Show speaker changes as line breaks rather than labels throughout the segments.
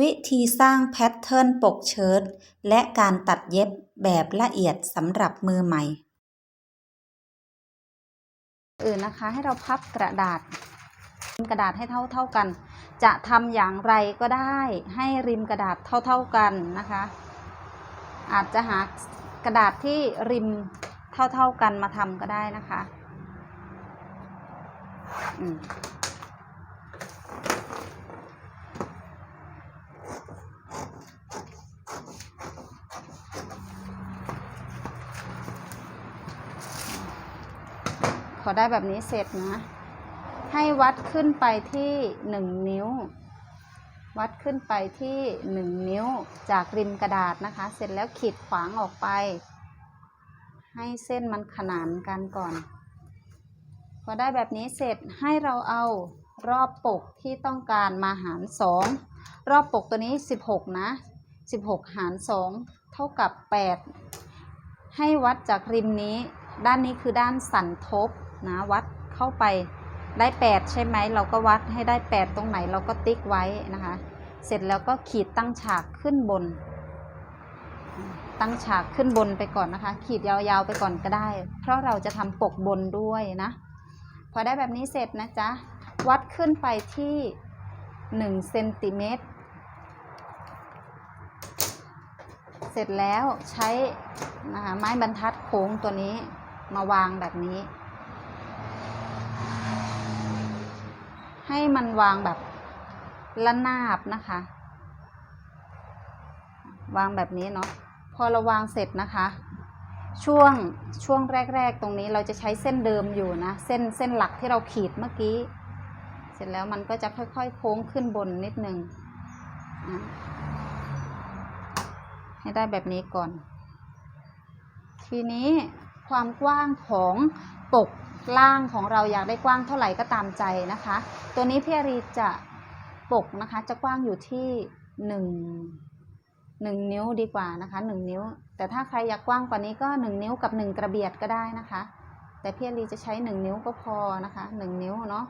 วิธีสร้างแพทเทิร์นปกเชิ้ตและการตัดเย็บแบบละเอียดสำหรับมือใหม่
อื่นนะคะให้เราพับกระดาษ กระดาษให้เท่าเท่ากัน จะทำอย่างไรก็ได้ให้ริมกระดาษเท่าเท่ากันนะคะ อาจจะหากระดาษที่ริมเท่าเท่ากันมาทำก็ได้นะคะ อืม อได้แบบนี้เสร็จนะ ให้วัดขึ้นไปที่หนึ่งนิ้ว วัดขึ้นไปที่หนึ่งนิ้วจากริมกระดาษนะคะ เสร็จแล้วขีดขวางออกไป ให้เส้นมันขนานกันก่อน พอได้แบบนี้เสร็จให้เราเอารอบปกที่ต้องการมาหารสองรอบปกตัวนี้ 16 นะ 16 หาร 2 เท่ากับ 8 ให้วัดจากริมนี้ ด้านนี้คือด้านสันทบ นะวัดเข้าไปได้ 8 ใช่ไหมเราก็วัดให้ได้ 8 ตรงไหนเราก็ติ๊กไว้นะคะ เสร็จแล้วก็ขีดตั้งฉากขึ้นบน ตั้งฉากขึ้นบนไปก่อนนะคะ ขีดยาวๆไปก่อนก็ได้ เพราะเราจะทำปกบนด้วยนะ พอได้แบบนี้เสร็จนะจ๊ะ วัดขึ้นไปที่1เซนติเมตรเสร็จแล้วใช้นะคะไม้บรรทัดโค้งตัวนี้มาวางแบบนี้ ให้มันวางแบบละนาบนะคะ วางแบบนี้เนาะพอเราวางเสร็จนะคะ ช่วงช่วงแรก ๆ ตรงนี้เราจะใช้เส้นเดิมอยู่นะ เส้นเส้นหลักที่เราขีดเมื่อกี้ เสร็จแล้วมันก็จะค่อยๆ โค้งขึ้นบนนิดนึงให้ได้แบบนี้ก่อน ทีนี้ความกว้างของปก ล่างของเราอยากได้กว้างเท่าไหร่ก็ตามใจนะคะ ตัวนี้พี่อารีจะปกนะคะจะกว้างอยู่ที่หนึ่งหนึ่งนิ้วดีกว่านะคะหนึ่งนิ้ว แต่ถ้าใครอยากกว้างกว่านี้ก็หนึ่งนิ้วกับหนึ่งกระเบียดก็ได้นะคะ แต่พี่อารีจะใช้หนึ่งนิ้วก็พอนะคะหนึ่งนิ้วเนาะ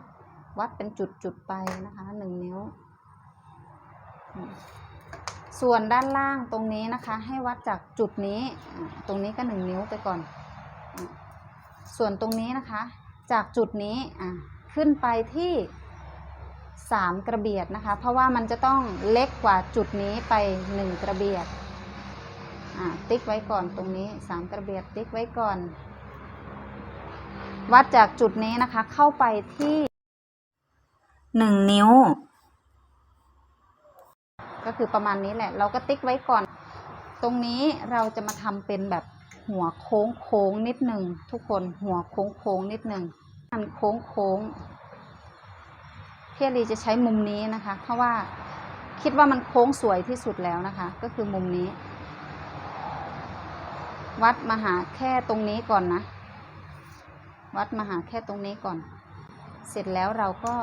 วัดเป็นจุดๆไปนะคะหนึ่งนิ้ว ส่วนด้านล่างตรงนี้นะคะ ให้วัดจากจุดนี้ตรงนี้ก็หนึ่งนิ้วไปก่อน ส่วนตรงนี้นะคะ จากจุดนี้อะขึ้นไปที่สามกระเบียดนะคะ เพราะว่ามันจะต้องเล็กกว่าจุดนี้ไปหนึ่งกระเบียดติ๊กไว้ก่อนตรงนี้สามกระเบียดติ๊กไว้ก่อน วัดจากจุดนี้นะคะเข้าไปที่
1 นิ้ว
ก็คือประมาณนี้แหละ เราก็ติ๊กไว้ก่อน ตรงนี้เราจะมาทำเป็นแบบ หัวโค้งโค้งนิดหนึ่งทุกคนหัวโค้งโค้งนิดหนึ่งมันโค้งโค้งพี่อารีจะใช้มุมนี้นะคะ เพราะว่าคิดว่ามันโค้งสวยที่สุดแล้วนะคะ ก็คือมุมนี้ วัดมาหาแค่ตรงนี้ก่อนนะ วัดมาหาแค่ตรงนี้ก่อน เสร็จแล้วเราก็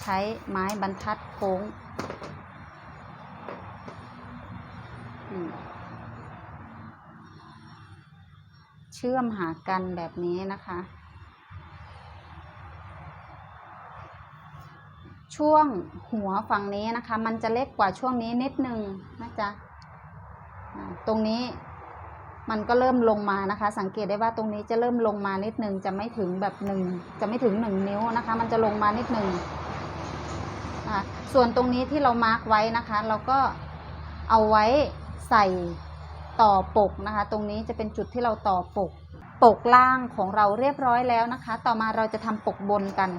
ใช้ไม้บรรทัดโค้ง เชื่อมหากันแบบนี้นะคะ ช่วงหัวฝั่งนี้นะคะ มันจะเล็กกว่าช่วงนี้นิดนึงนะจ๊ะตรงนี้มันก็เริ่มลงมานะคะ สังเกตได้ว่าตรงนี้จะเริ่มลงมานิดนึงจะไม่ถึงแบบหนึ่งจะไม่ถึงหนึ่งนิ้วนะคะ มันจะลงมานิดนึงอ่าส่วนตรงนี้ที่เรามาร์กไว้นะคะ เราก็เอาไว้ใส่ ต่อปกนะคะ ตรงนี้จะเป็นจุดที่เราต่อปก ปกล่างของเราเรียบร้อยแล้วนะคะ ต่อมาเราจะทำปกบนกัน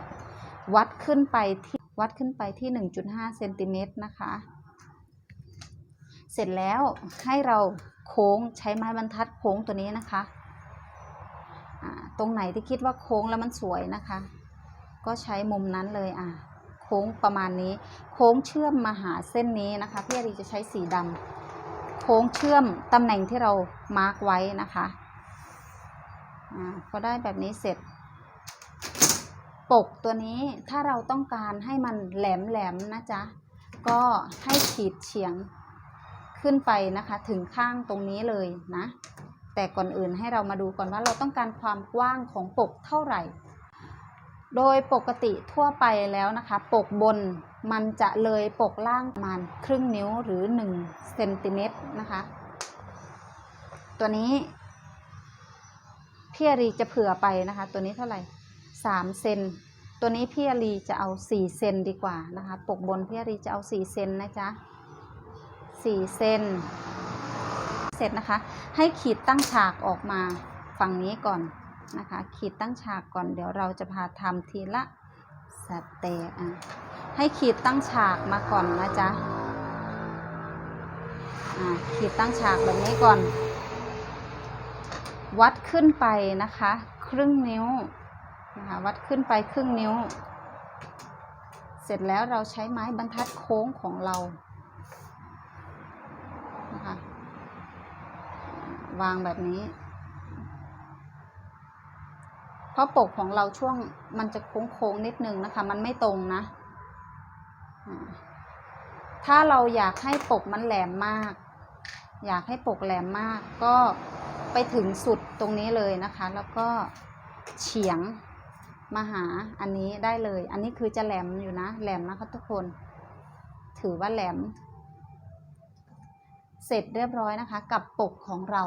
วัดขึ้นไปที่วัดขึ้นไปที่ 1.5เซนติเมตรนะคะ เสร็จแล้วให้เราโค้งใช้ไม้บรรทัดโค้งตัวนี้นะคะตรงไหนที่คิดว่าโค้งแล้วมันสวยนะคะ ก็ใช้มุมนั้นเลยอะโค้งประมาณนี้ โค้งเชื่อมมาหาเส้นนี้นะคะพี่อารีจะใช้สีดำ โค้งเชื่อมตำแหน่งที่เรามาร์กไว้นะคะอ่าพอได้แบบนี้เสร็จ ปกตัวนี้ถ้าเราต้องการให้มันแหลมแหลมนะจ๊ะ ก็ให้ขีดเฉียงขึ้นไปนะคะ ถึงข้างตรงนี้เลยนะ แต่ก่อนอื่นให้เรามาดูก่อนว่าเราต้องการความกว้างของปกเท่าไหร่ โดยปกติทั่วไปแล้วนะคะ ปกบนมันจะเลยปกล่างประมาณครึ่งนิ้วหรือ1เซนติเมตร นะคะ ตัวนี้พี่อารีจะเผื่อไปนะคะ ตัวนี้เท่าไหร่3เซนตัวนี้พี่อารีจะเอา4เซนดีกว่านะคะ ปกบนพี่อารีจะเอา4เซนนะจ๊ะ4เซนเสร็จนะคะ ให้ขีดตั้งฉากออกมาฝั่งนี้ก่อนนะคะ ขีดตั้งฉากก่อนเดี๋ยวเราจะพาทำทีละสเตปอะให้ขีดตั้งฉากมาก่อนนะจ๊ะ ขีดตั้งฉากแบบนี้ก่อน วัดขึ้นไปนะคะ ครึ่งนิ้วนะคะวัดขึ้นไปครึ่งนิ้ว เสร็จแล้วเราใช้ไม้บรรทัดโค้งของเรานะคะวางแบบนี้ เพราะปกของเราช่วงมันจะโค้งๆนิดนึงนะคะ มันไม่ตรงนะ ถ้าเราอยากให้ปกมันแหลมมาก อยากให้ปกแหลมมากก็ไปถึงสุดตรงนี้เลยนะคะ แล้วก็เฉียงมาหาอันนี้ได้เลย อันนี้คือจะแหลมอยู่นะ แหลมนะคะทุกคน ถือว่าแหลม เสร็จเรียบร้อยนะคะ กับปกของเรา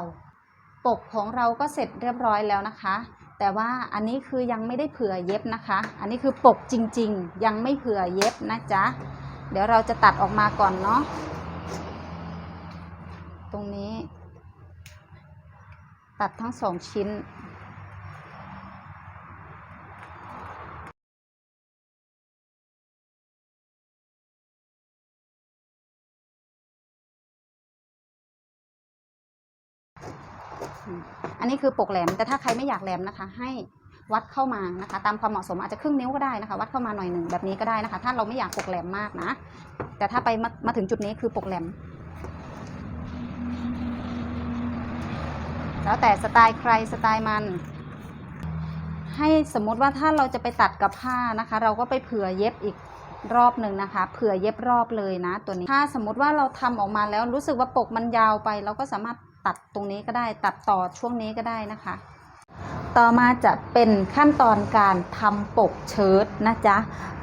ปกของเราก็เสร็จเรียบร้อยแล้วนะคะ แต่ว่าอันนี้คือยังไม่ได้เผื่อเย็บนะคะ อันนี้คือปกจริงๆ ยังไม่เผื่อเย็บนะจ๊ะ เดี๋ยวเราจะตัดออกมาก่อนเนาะ ตรงนี้ ตัดทั้งสองชิ้น อันนี้คือปกแหลม แต่ถ้าใครไม่อยากแหลมนะคะ ให้วัดเข้ามานะคะ ตามความเหมาะสมอาจจะครึ่งนิ้วก็ได้นะคะ วัดเข้ามาหน่อยหนึ่งแบบนี้ก็ได้นะคะ ถ้าเราไม่อยากปกแหลมมากนะ แต่ถ้าไปมามาถึงจุดนี้คือปกแหลม แล้วแต่สไตล์ใครสไตล์มัน ให้สมมติว่าถ้าเราจะไปตัดกับผ้านะคะ เราก็ไปเผื่อเย็บอีกรอบหนึ่งนะคะ เผื่อเย็บรอบเลยนะ ตัวนี้ ถ้าสมมติว่าเราทำออกมาแล้วรู้สึกว่าปกมันยาวไป เราก็สามารถตัดตรงนี้ก็ได้ ตัดต่อช่วงนี้ก็ได้นะคะ ต่อมาจะเป็นขั้นตอนการทำปกเชิ้ตนะจ๊ะ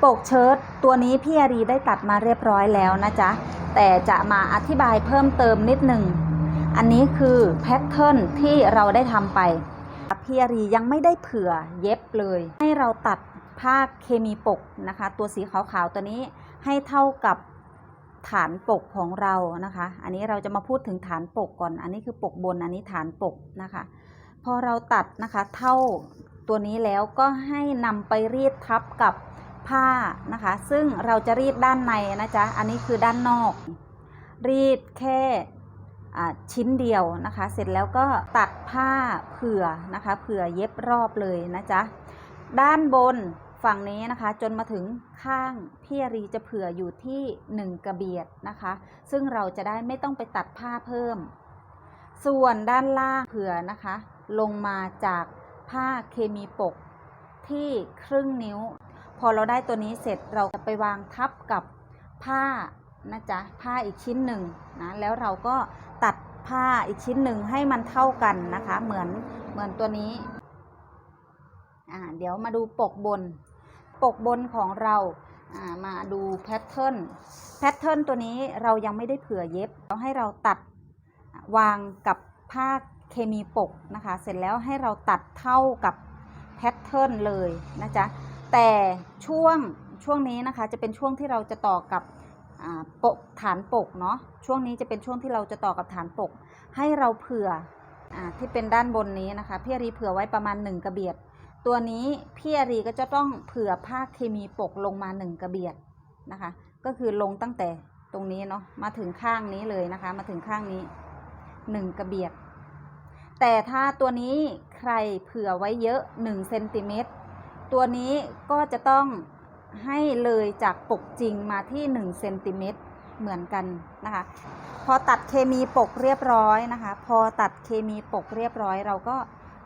ปกเชิ้ตตัวนี้พี่อารีได้ตัดมาเรียบร้อยแล้วนะจ๊ะ แต่จะมาอธิบายเพิ่มเติมนิดหนึ่ง อันนี้คือแพทเทิร์นที่เราได้ทำไปพี่อารียังไม่ได้เผื่อเย็บเลย ให้เราตัดผ้าเคมีปกนะคะ ตัวสีขาวๆตัวนี้ให้เท่ากับฐานปกของเรานะคะ อันนี้เราจะมาพูดถึงฐานปกก่อน อันนี้คือปกบนอันนี้ฐานปกนะคะ พอเราตัดนะคะเท่าตัวนี้แล้วก็ให้นำไปรีดทับกับผ้านะคะ ซึ่งเราจะรีดด้านในนะจ๊ะ อันนี้คือด้านนอก รีดแค่ ชิ้นเดียวนะคะ เสร็จแล้วก็ตัดผ้าเผื่อนะคะ เผื่อเย็บรอบเลยนะจ๊ะ ด้านบนฝั่งนี้นะคะ จนมาถึงข้างพี่อรีจะเผื่ออยู่ที่ 1 กระเบียดนะคะ ซึ่งเราจะได้ไม่ต้องไปตัดผ้าเพิ่ม ส่วนด้านล่างเผื่อนะคะ ลงมาจากผ้าเคมีปกที่ครึ่งนิ้ว พอเราได้ตัวนี้เสร็จเราจะไปวางทับกับผ้านะจ๊ะผ้าอีกชิ้นหนึ่งนะแล้วเราก็ ตัดผ้าอีกชิ้นหนึ่งให้มันเท่ากันนะคะ เหมือนเหมือนตัวนี้อ่าเดี๋ยวมาดูปกบน ปกบนของเราอ่ามาดูแพทเทิร์นแพทเทิร์นตัวนี้เรายังไม่ได้เผื่อเย็บเราให้เราตัดวางกับผ้าเคมีปกนะคะ เสร็จแล้วให้เราตัดเท่ากับแพทเทิร์นเลยนะจ๊ะแต่ช่วงช่วงนี้นะคะจะเป็นช่วงที่เราจะต่อกับ ปกฐานปกเนาะช่วงนี้จะเป็นช่วงที่เราจะต่อกับฐานปก ให้เราเผื่ออที่เป็นด้านบนนี้นะคะพี่อารีเผื่อไว้ประมาณ 1 กระเบียด ตัวนี้พี่อารีก็จะต้องเผื่อผ้าเคมีปกลงมา 1 กระเบียดนะคะ ก็คือลงตั้งแต่ตรงนี้เนาะมาถึงข้างนี้เลยนะคะ มาถึงข้างนี้ 1 กระเบียด แต่ถ้าตัวนี้ใครเผื่อไว้เยอะ1เซนติเมตรตัวนี้ก็จะต้อง ให้เลยจากปกจริงมาที่1เซนติเมตรเหมือนกันนะคะ พอตัดเคมีปกเรียบร้อยนะคะ พอตัดเคมีปกเรียบร้อย เราก็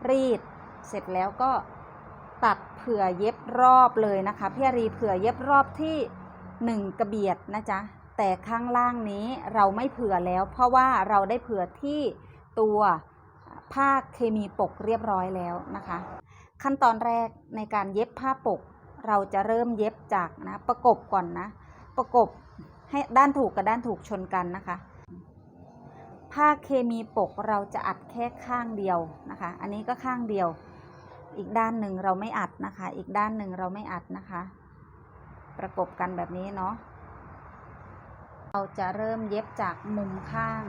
รีดเสร็จแล้วก็ตัดเผื่อเย็บรอบเลยนะคะพี่อรีเผื่อเย็บรอบที่ 1 กระเบียดนะจ๊ะแต่ข้างล่างนี้เราไม่เผื่อแล้ว เพราะว่าเราได้เผื่อที่ตัวผ้าเคมีปกเรียบร้อยแล้วนะคะ ขั้นตอนแรกในการเย็บผ้าปก
เราจะเริ่มเย็บจากนะ ประกบก่อนนะ ประกบให้ด้านถูกกับด้านถูกชนกันนะคะ ผ้าเคมีปกเราจะอัดแค่ข้างเดียวนะคะ อันนี้ก็ข้างเดียว อีกด้านหนึ่งเราไม่อัดนะคะ อีกด้านหนึ่งเราไม่อัดนะคะ ประกบกันแบบนี้เนาะเราจะเริ่มเย็บจากมุมข้าง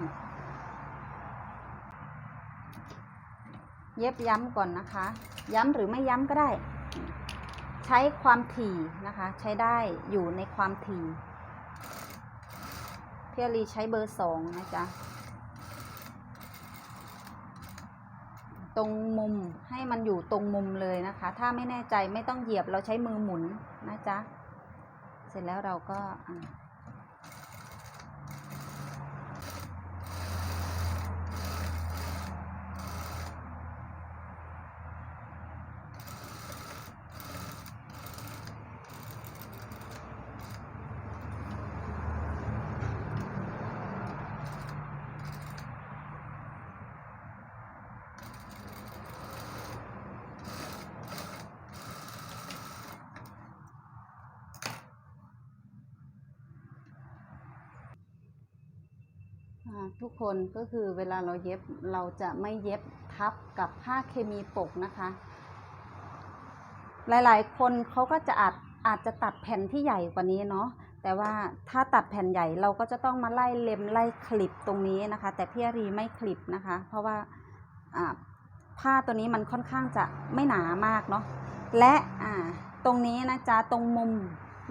เย็บย้ำก่อนนะคะ ย้ำหรือไม่ย้ำก็ได้ ช้ความถี่นะคะ ใช้ได้อยู่ในความถี่พี่อรีใช้เบอร์สองนะจ๊ะ ตรงมุมให้มันอยู่ตรงมุมเลยนะคะ ถ้าไม่แน่ใจไม่ต้องเหยียบเราใช้มือหมุนนะจ๊ะ เสร็จแล้วเราก็อ่า คนก็คือเวลาเราเย็บเราจะไม่เย็บทับกับผ้าเคมีปกนะคะ หลายๆ คนเขาก็จะอาจอาจจะตัดแผ่นที่ใหญ่กว่านี้เนาะแต่ว่าถ้าตัดแผ่นใหญ่เราก็จะต้องมาไล่เล็มไล่คลิปตรงนี้นะคะ แต่พี่อรีไม่คลิปนะคะ เพราะว่าผ้าตัวนี้มันค่อนข้างจะไม่หนามากเนาะและตรงนี้นะจ๊ะตรงมุม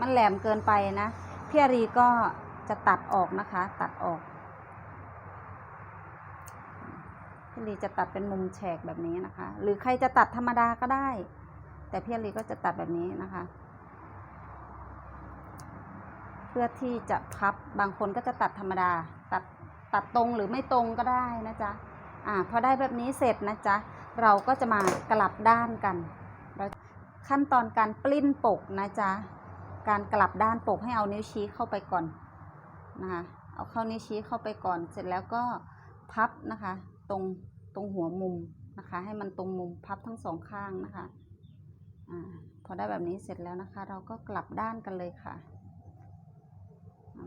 มันแหลมเกินไปนะพี่อรีก็จะตัดออกนะคะ ตัดออก พี่ลีจะตัดเป็นมุมแฉกแบบนี้นะคะ หรือใครจะตัดธรรมดาก็ได้ แต่พี่ลีก็จะตัดแบบนี้นะคะ เพื่อที่จะพับบางคนก็จะตัดธรรมดา ตัดตัดตรงหรือไม่ตรงก็ได้นะจ๊ะอ่าพอได้แบบนี้เสร็จนะจ๊ะเราก็จะมากลับด้านกันเราขั้นตอนการปลิ้นปกนะจ๊ะการกลับด้านปกให้เอานิ้วชี้เข้าไปก่อนนะคะเอาเข้านิ้วชี้เข้าไปก่อน เสร็จแล้วก็พับนะคะ ตรงตรงหัวมุมนะคะ ให้มันตรงมุมพับทั้งสองข้างนะคะอาพอได้แบบนี้เสร็จแล้วนะคะ เราก็กลับด้านกันเลยค่ะอ่า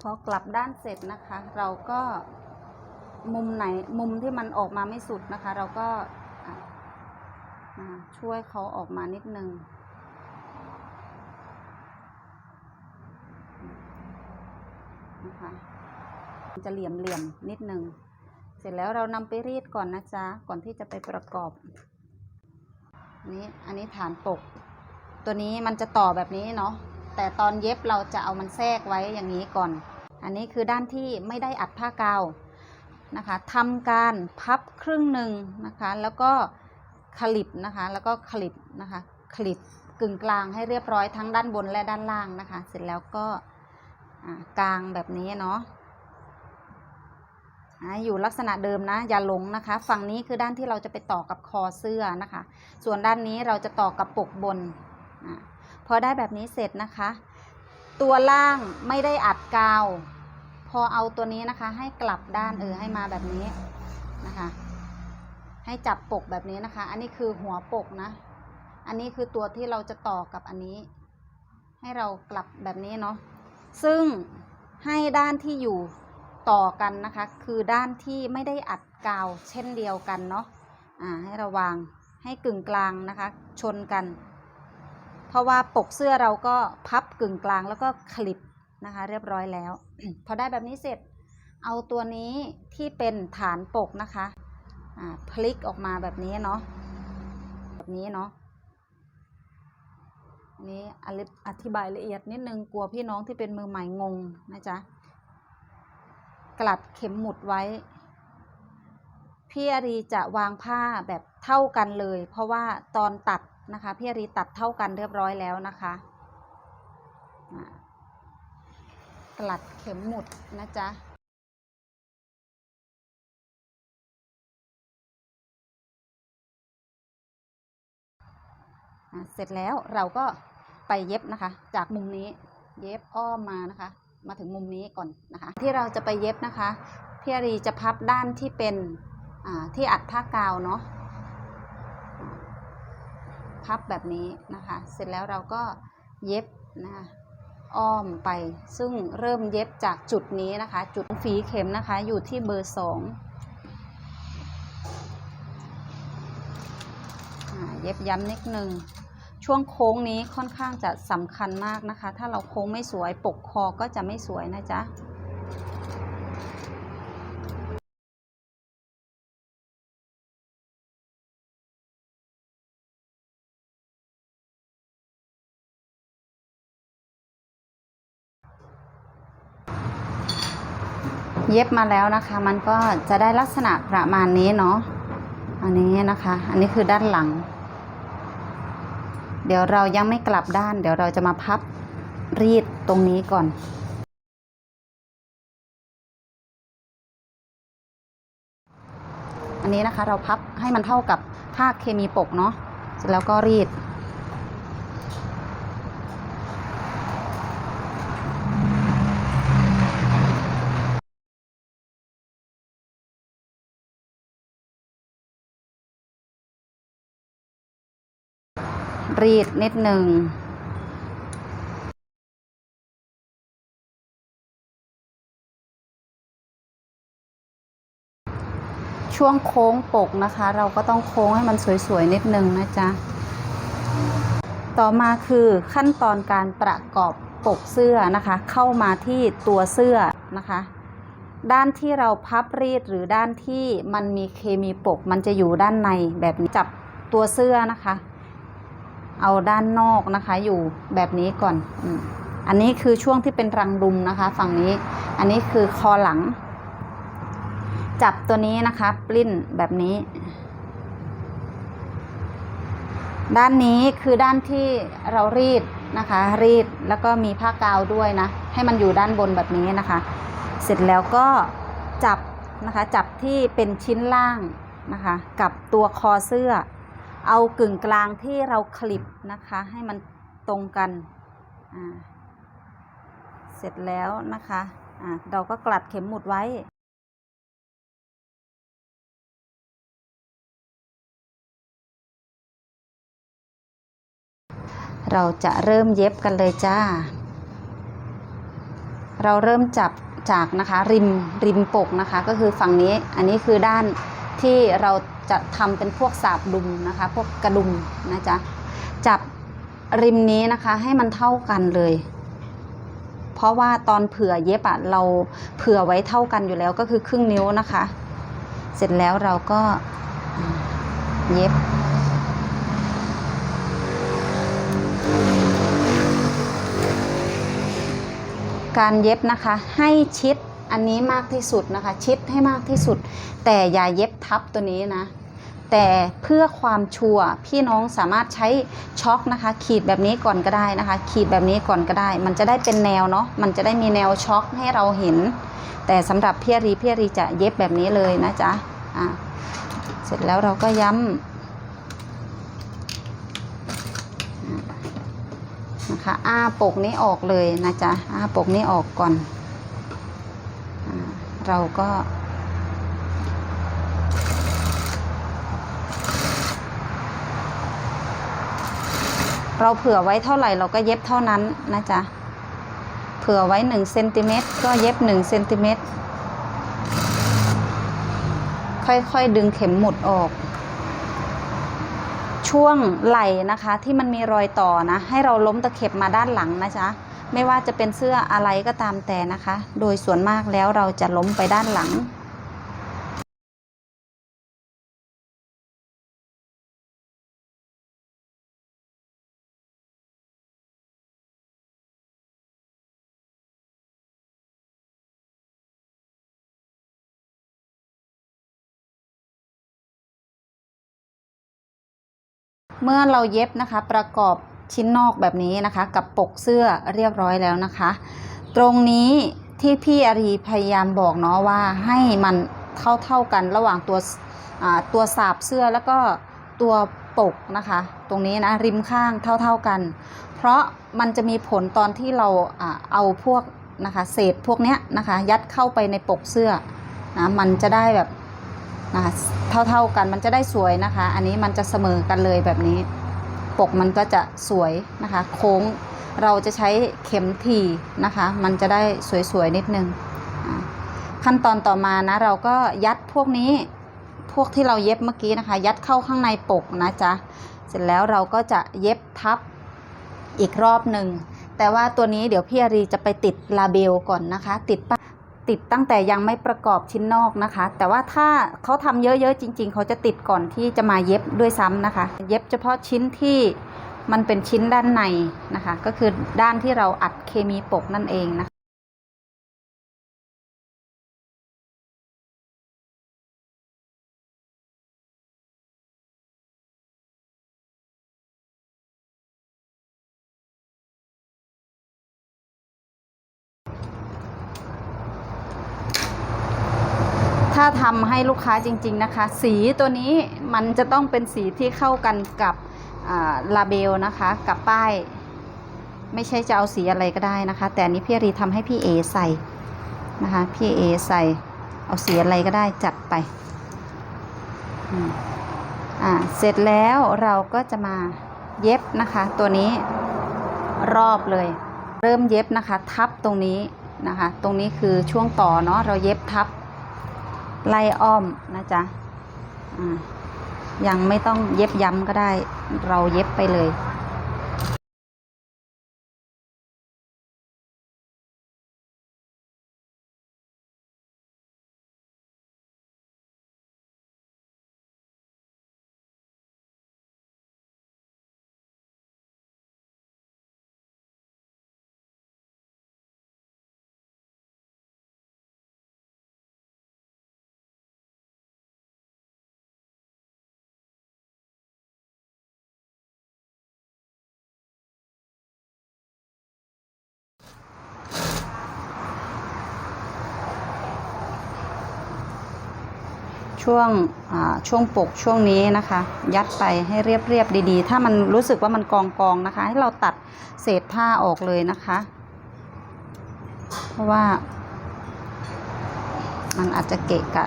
พอกลับด้านเสร็จนะคะ เราก็มุมไหนมุมที่มันออกมาไม่สุดนะคะ เราก็ช่วยเขาออกมานิดนึงนะคะจะเหลี่ยมเหลี่ยมนิดนึง เสร็จแล้วเรานำไปรีดก่อนนะจ๊ะ ก่อนที่จะไปประกอบ นี้อันนี้ฐานปก ตัวนี้มันจะต่อแบบนี้เนาะ แต่ตอนเย็บเราจะเอามันแทรกไว้อย่างนี้ก่อน อันนี้คือด้านที่ไม่ได้อัดผ้ากาวนะคะทำการพับครึ่งหนึ่งนะคะ แล้วก็คลิปนะคะ แล้วก็คลิปนะคะ คลิปกึ่งกลางให้เรียบร้อยทั้งด้านบนและด้านล่างนะคะ เสร็จแล้วก็กลางแบบนี้เนาะ อยู่ลักษณะเดิมนะ อย่าหลงนะคะ ฝั่งนี้คือด้านที่เราจะไปต่อกับคอเสื้อนะคะ ส่วนด้านนี้เราจะต่อกับปกบนอพอได้แบบนี้เสร็จนะคะ ตัวล่างไม่ได้อัดกาว พอเอาตัวนี้นะคะ ให้กลับด้านเออให้มาแบบนี้นะคะ ให้จับปกแบบนี้นะคะ อันนี้คือหัวปกนะ อันนี้คือตัวที่เราจะต่อกับอันนี้ ให้เรากลับแบบนี้เนาะซึ่งให้ด้านที่อยู่ ต่อกันนะคะ คือด้านที่ไม่ได้อัดกาวเช่นเดียวกันเนาะอ่าให้ระวังให้กึ่งกลางนะคะ ชนกัน เพราะว่าปกเสื้อเราก็พับกึ่งกลางแล้วก็คลิปนะคะ เรียบร้อยแล้ว พอได้แบบนี้เสร็จ เอาตัวนี้ที่เป็นฐานปกนะคะอ่าพลิกออกมาแบบนี้เนาะแบบนี้เนาะนี้อธิบายละเอียดนิดนึงกลัวพี่น้องที่เป็นมือใหม่งงนะจ๊ะ กลัดเข็มหมุดไว้ พี่อารีจะวางผ้าแบบเท่ากันเลย เพราะว่าตอนตัดนะคะพี่อารีตัดเท่ากันเรียบร้อยแล้วนะคะกลัดเข็มหมุดนะจ๊ะเสร็จแล้วเราก็ไปเย็บนะคะ จากมุมนี้เย็บอ้อมมานะคะ มาถึงมุมนี้ก่อนนะคะ ที่เราจะไปเย็บนะคะพี่อารีจะพับด้านที่เป็นที่อัดผ้ากาวเนาะพับแบบนี้นะคะ เสร็จแล้วเราก็เย็บนะคะอ้อมไปซึ่งเริ่มเย็บจากจุดนี้นะคะ จุดฝีเข็มนะคะอยู่ที่เบอร์สองเย็บย้ำนิดนึง ช่วงโค้งนี้ค่อนข้างจะสำคัญมากนะคะ ถ้าเราโค้งไม่สวยปกคอก็จะไม่สวยนะจ๊ะเย็บมาแล้วนะคะ มันก็จะได้ลักษณะประมาณนี้เนาะ อันนี้นะคะ อันนี้คือด้านหลัง เดี๋ยวเรายังไม่กลับด้าน เดี๋ยวเราจะมาพับรีดตรงนี้ก่อน อันนี้นะคะเราพับให้มันเท่ากับผ้าเคมีปกเนาะแล้วก็รีด รีดนิดหนึ่งช่วงโค้งปกนะคะ เราก็ต้องโค้งให้มันสวยๆนิดนึงนะจ๊ะ ต่อมาคือขั้นตอนการประกอบปกเสื้อนะคะ เข้ามาที่ตัวเสื้อนะคะ ด้านที่เราพับรีดหรือด้านที่มันมีเคมีปก มันจะอยู่ด้านในแบบนี้จับตัวเสื้อนะคะ เอาด้านนอกนะคะ อยู่แบบนี้ก่อนอันนี้คือช่วงที่เป็นรังดุมนะคะ ฝั่งนี้ อันนี้คือคอหลัง จับตัวนี้นะคะปลิ้นแบบนี้ ด้านนี้คือด้านที่เรารีดนะคะ รีดแล้วก็มีผ้ากาวด้วยนะ ให้มันอยู่ด้านบนแบบนี้นะคะ เสร็จแล้วก็จับนะคะ จับที่เป็นชิ้นล่างนะคะ กับตัวคอเสื้อ เอากึ่งกลางที่เราคลิปนะคะ ให้มันตรงกัน เสร็จแล้วนะคะอ่าเราก็กลัดเข็มหมุดไว้เราจะเริ่มเย็บกันเลยจ้า เราเริ่มจับจากนะคะ ริมริมปกนะคะ ก็คือฝั่งนี้ อันนี้คือด้านที่เรา จะทำเป็นพวกสาบดุมนะคะ พวกกระดุมนะจ๊ะจับริมนี้นะคะให้มันเท่ากันเลย เพราะว่าตอนเผื่อเย็บอะเราเผื่อไว้เท่ากันอยู่แล้วก็คือครึ่งนิ้วนะคะ เสร็จแล้วเราก็เย็บการเย็บนะคะให้ชิดอันนี้มากที่สุดนะคะ ชิดให้มากที่สุด แต่อย่าเย็บทับตัวนี้นะ แต่เพื่อความชัวร์พี่น้องสามารถใช้ช็อคนะคะ ขีดแบบนี้ก่อนก็ได้นะคะ ขีดแบบนี้ก่อนก็ได้ มันจะได้เป็นแนวเนาะมันจะได้มีแนวช็อคให้เราเห็น แต่สำหรับพี่รีพี่รีจะเย็บแบบนี้เลยนะจ๊ะอะเสร็จแล้วเราก็ย้ำนะคะอ้าปกนี้ออกเลยนะจ๊ะอ้าปกนี้ออกก่อนอเราก็ เราเผื่อไว้เท่าไหร่เราก็เย็บเท่านั้นนะจ๊ะ เผื่อไว้หนึ่งเซนติเมตรก็เย็บหนึ่งเซนติเมตรค่อยๆดึงเข็มหมุดออก ช่วงไหล่นะคะที่มันมีรอยต่อนะ ให้เราล้มตะเข็บมาด้านหลังนะจ๊ะ ไม่ว่าจะเป็นเสื้ออะไรก็ตามแต่นะคะ โดยส่วนมากแล้วเราจะล้มไปด้านหลัง เมื่อเราเย็บนะคะประกอบชิ้นนอกแบบนี้นะคะ กับปกเสื้อเรียบร้อยแล้วนะคะ ตรงนี้ที่พี่อารีพยายามบอกเนาะว่าให้มันเท่าเท่ากันระหว่างตัวตัวสาบเสื้อแล้วก็ตัวปกนะคะ ตรงนี้นะริมข้างเท่าเท่ากัน เพราะมันจะมีผลตอนที่เราอ่าเอาพวกนะคะเศษพวกเนี้ยนะคะ ยัดเข้าไปในปกเสื้อนะมันจะได้แบบ นะคะเท่าๆกันมันจะได้สวยนะคะ อันนี้มันจะเสมอกันเลยแบบนี้ ปกมันก็จะสวยนะคะ โค้งเราจะใช้เข็มทีนะคะ มันจะได้สวยๆนิดนึงขั้นตอนต่อมานะเราก็ยัดพวกนี้พวกที่เราเย็บเมื่อกี้นะคะ ยัดเข้าข้างในปกนะจ๊ะเสร็จแล้วเราก็จะเย็บทับอีกรอบหนึ่งแต่ว่าตัวนี้เดี๋ยวพี่อารีจะไปติดลาเบลก่อนนะคะ ติดป้าย ติดตั้งแต่ยังไม่ประกอบชิ้นนอกนะคะ แต่ว่าถ้าเขาทำเยอะๆจริง ๆ เขาจะติดก่อนที่จะมาเย็บด้วยซ้ำนะคะ เย็บเฉพาะชิ้นที่มันเป็นชิ้นด้านในนะคะ ก็คือด้านที่เราอัดเคมีปกนั่นเองนะคะ ถ้าทำให้ลูกค้าจริง ๆนะคะ สีตัวนี้มันจะต้องเป็นสีที่เข้ากันกับลาเบลนะคะกับป้าย ไม่ใช่จะเอาสีอะไรก็ได้นะคะ แต่นี้พี่รีทำให้พี่เอใส่นะคะพี่เอใส่เอาสีอะไรก็ได้จัดไปอ่าเสร็จแล้วเราก็จะมาเย็บนะคะ ตัวนี้รอบเลย เริ่มเย็บนะคะ ทับตรงนี้นะคะ ตรงนี้คือช่วงต่อเนาะเราเย็บทับ ไล่อ้อมนะจ๊ะยังไม่ต้องเย็บย้ำก็ได้ เราเย็บไปเลย ช่วงช่วงปกช่วงนี้นะคะ ยัดไปให้เรียบๆดีๆ ถ้ามันรู้สึกว่ามันกองกองๆนะคะ ให้เราตัดเศษผ้าออกเลยนะคะ เพราะว่า มันอาจจะเกะกะ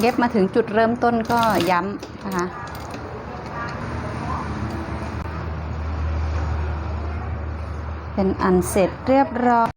เย็บมาถึงจุดเริ่มต้นก็ย้ำนะคะ เป็นอันเสร็จเรียบร้อย